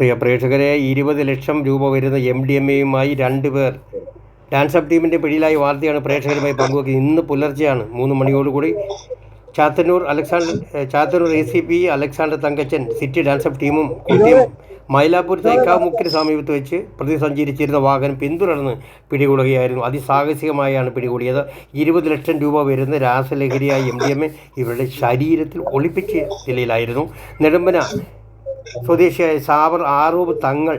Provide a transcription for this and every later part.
പ്രിയ പ്രേക്ഷകരെ ഇരുപത് ലക്ഷം രൂപ വരുന്ന എം ഡി എം എയുമായി രണ്ട് പേർ. ഡാൻസ് അപ്പ് ടീമിന്റെ പിടിയിലായ വാർത്തയാണ് പ്രേക്ഷകരുമായി പങ്കുവെക്കുന്നത്. ഇന്ന് പുലർച്ചെയാണ് മൂന്ന് മണിയോടുകൂടി. Chathannur Alexander Chathannur A C P Alexander Thankachan city DANSAF ടീമും കുട്ടിയും മൈലാപ്പൂർ തൈക്കാവ് മുക്കിന് സമീപത്ത് വെച്ച് പ്രതി സഞ്ചരിച്ചിരുന്ന വാഹനം പിന്തുടർന്ന് പിടികൂടുകയായിരുന്നു. അതിസാഹസികമായാണ് പിടികൂടിയത്. ഇരുപത് ലക്ഷം രൂപ വരുന്ന രാസലഹരിയായ എം ഡി എം എ ഇവരുടെ ശരീരത്തിൽ ഒളിപ്പിച്ച നിലയിലായിരുന്നു. നെടുമ്പന സ്വദേശിയായ സാബർ ആറൂബ് തങ്ങൾ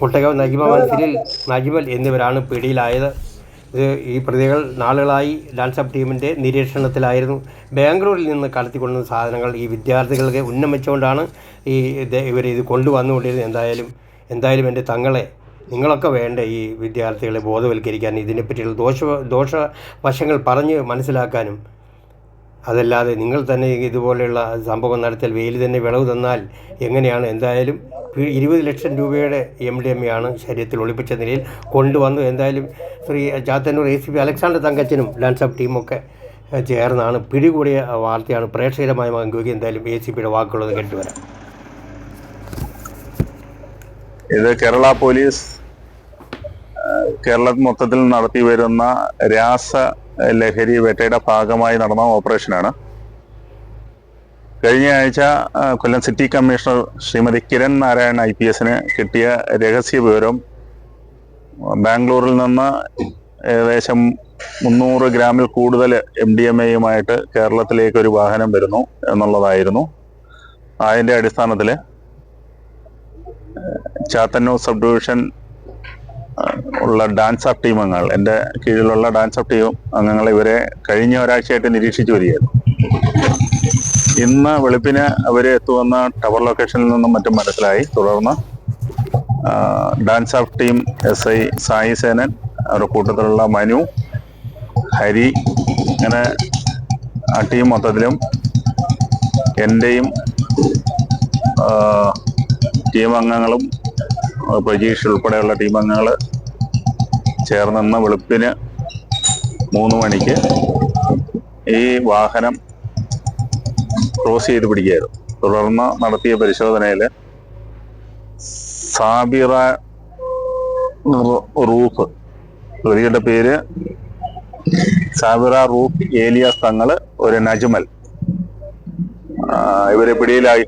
മുട്ടകവ് നജിമ മൻസിലിൽ നജിമൽ എന്നിവരാണ് പിടിയിലായത്. ഇത് ഈ പ്രതികൾ നാളുകളായി ഡാൻസ് അപ്പ് ടീമിന്റെ നിരീക്ഷണത്തിലായിരുന്നു. ബാംഗ്ലൂരിൽ നിന്ന് കടത്തിക്കൊണ്ടുവന്ന സാധനങ്ങൾ ഈ വിദ്യാർത്ഥികൾക്ക് ഉന്നമിച്ചുകൊണ്ടാണ് ഈ ഇവർ ഇത് കൊണ്ടുവന്നുകൊണ്ടിരുന്നത്. എന്തായാലും എന്തായാലും എന്റെ തങ്ങളെ നിങ്ങളൊക്കെ വേണ്ട ഈ വിദ്യാർത്ഥികളെ ബോധവൽക്കരിക്കാൻ ഇതിനെപ്പറ്റിയുള്ള ദോഷ വശങ്ങൾ പറഞ്ഞ് മനസ്സിലാക്കാനും അതല്ലാതെ നിങ്ങൾ തന്നെ ഇതുപോലെയുള്ള സംഭവം നടത്തിയാൽ വെയിൽ തന്നെ വിളവ് തന്നാൽ എങ്ങനെയാണ്? എന്തായാലും ഇരുപത് ലക്ഷം രൂപയുടെ എം ഡി എം ആണ് ശരീരത്തിൽ ഒളിപ്പിച്ച നിലയിൽ കൊണ്ടുവന്നു എന്തായാലും Shri Chathannur A C P Alexander തങ്കച്ചനും ഓഫ് ടീമൊക്കെ ചേർന്നാണ് പിടികൂടിയ വാർത്തയാണ് പ്രേക്ഷകരമായി പങ്കുവയ്ക്കുക എന്തായാലും എ സി പിയുടെ വാക്കുകളൊന്ന് കേട്ടുവരാം ഇത് കേരള പോലീസ് കേരളത്തിൽ മൊത്തത്തിൽ നടത്തി വരുന്ന രാസ ലഹരി വേട്ടയുടെ ഭാഗമായി നടന്ന ഓപ്പറേഷനാണ്. കഴിഞ്ഞ ആഴ്ച Kollam city commissioner Shrimati Kiran Narayan I P എസിന് കിട്ടിയ രഹസ്യ വിവരം ബാംഗ്ലൂരിൽ നിന്ന് ഏകദേശം മുന്നൂറ് ഗ്രാമിൽ കൂടുതൽ എം ഡി എം എയുമായിട്ട് കേരളത്തിലേക്ക് ഒരു വാഹനം വരുന്നു എന്നുള്ളതായിരുന്നു. അതിന്റെ അടിസ്ഥാനത്തിൽ ചാത്തന്നൂർ സബ് ഡിവിഷൻ ഉള്ള ഡാൻസ് അപ്പ് ടീം അംഗങ്ങൾ എന്റെ കീഴിലുള്ള ഡാൻസ് അപ്പ് ടീം അംഗങ്ങൾ ഇവരെ കഴിഞ്ഞ ഒരാഴ്ചയായിട്ട് നിരീക്ഷിച്ചു വരികയായിരുന്നു. ഇന്ന് വെളുപ്പിന് അവർ എത്തുമെന്ന ടവർ ലൊക്കേഷനിൽ നിന്നും മറ്റും മനസ്സിലായി. തുടർന്ന് DANSAF team S I Sai Senan അവരുടെ കൂട്ടത്തിലുള്ള മനു ഹരി അങ്ങനെ ആ ടീം മൊത്തത്തിലും എന്റെയും ടീം അംഗങ്ങളും പ്രജീഷ് ഉൾപ്പെടെയുള്ള ടീം അംഗങ്ങൾ ചേർന്ന് വെളുപ്പിന് മൂന്ന് മണിക്ക് ഈ വാഹനം ക്രോസ് ചെയ്ത് പിടിക്കുകയായിരുന്നു. തുടർന്ന് നടത്തിയ പരിശോധനയിൽ സാബിറ റൂഫ് പ്രതിയുടെ പേര് സാബിറ റൂഫ് ഏലിയാസ് തങ്ങൾ ഒരു നജ്മൽ. ഇവരെ പിടിയിലായി.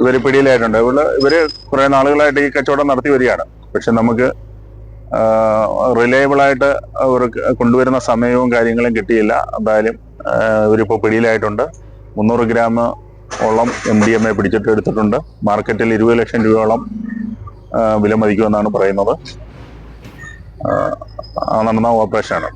ഇവർ പിടിയിലായിട്ടുണ്ട്. ഇവർ ഇവർ കുറെ നാളുകളായിട്ട് ഈ കച്ചവടം നടത്തി വരികയാണ്. പക്ഷെ നമുക്ക് റിലയബിൾ ആയിട്ട് അവർ കൊണ്ടുവരുന്ന സമയവും കാര്യങ്ങളും കിട്ടിയില്ല. എന്തായാലും ഇവരിപ്പോൾ ഇവരിപ്പോ പിടിയിലായിട്ടുണ്ട്. മുന്നൂറ് ഗ്രാം ഓളം എം ഡി എം എ പിടിച്ചിട്ട് എടുത്തിട്ടുണ്ട്. മാർക്കറ്റിൽ ഇരുപത് ലക്ഷം രൂപയോളം വില മതിക്കുമെന്നാണ് പറയുന്നത്. നടന്ന ഓപ്പറേഷനാണ്.